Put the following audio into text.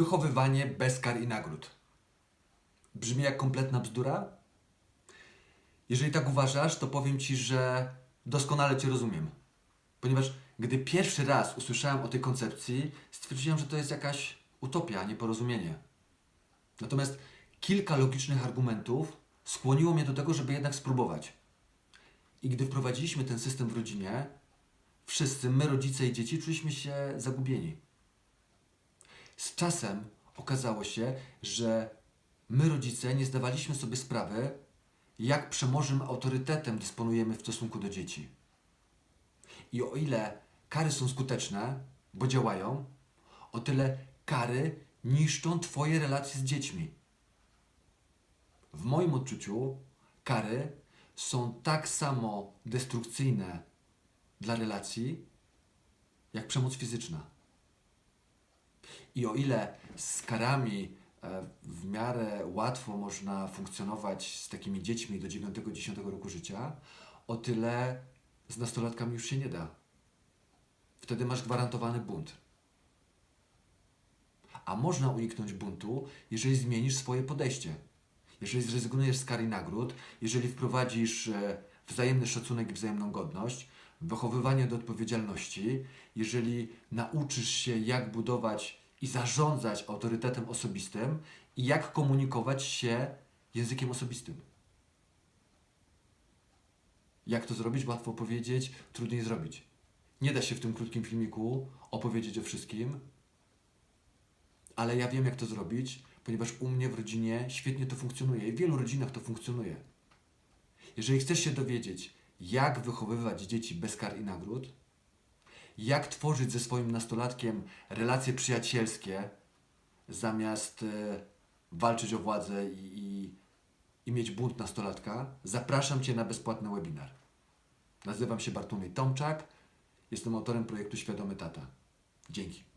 Wychowywanie bez kar i nagród. Brzmi jak kompletna bzdura? Jeżeli tak uważasz, to powiem Ci, że doskonale Cię rozumiem. Ponieważ gdy pierwszy raz usłyszałem o tej koncepcji, stwierdziłem, że to jest jakaś utopia, nieporozumienie. Natomiast kilka logicznych argumentów skłoniło mnie do tego, żeby jednak spróbować. I gdy wprowadziliśmy ten system w rodzinie, wszyscy, my rodzice i dzieci, czuliśmy się zagubieni. Z czasem okazało się, że my rodzice nie zdawaliśmy sobie sprawy, jak przemożnym autorytetem dysponujemy w stosunku do dzieci. I o ile kary są skuteczne, bo działają, o tyle kary niszczą Twoje relacje z dziećmi. W moim odczuciu kary są tak samo destrukcyjne dla relacji, jak przemoc fizyczna. I o ile z karami e, w miarę łatwo można funkcjonować z takimi dziećmi do 9-10 roku życia, o tyle z nastolatkami już się nie da. Wtedy masz gwarantowany bunt. A można uniknąć buntu, jeżeli zmienisz swoje podejście. Jeżeli zrezygnujesz z kar i nagród, jeżeli wprowadzisz e, wzajemny szacunek i wzajemną godność, wychowywanie do odpowiedzialności, jeżeli nauczysz się, jak budować i zarządzać autorytetem osobistym i jak komunikować się językiem osobistym. Jak to zrobić? Łatwo powiedzieć, trudniej zrobić. Nie da się w tym krótkim filmiku opowiedzieć o wszystkim, ale ja wiem, jak to zrobić, ponieważ u mnie w rodzinie świetnie to funkcjonuje i w wielu rodzinach to funkcjonuje. Jeżeli chcesz się dowiedzieć, jak wychowywać dzieci bez kar i nagród, jak tworzyć ze swoim nastolatkiem relacje przyjacielskie, zamiast e, walczyć o władzę i, i, i mieć bunt nastolatka, zapraszam Cię na bezpłatny webinar. Nazywam się Bartłomiej Tomczak, jestem autorem projektu Świadomy Tata. Dzięki.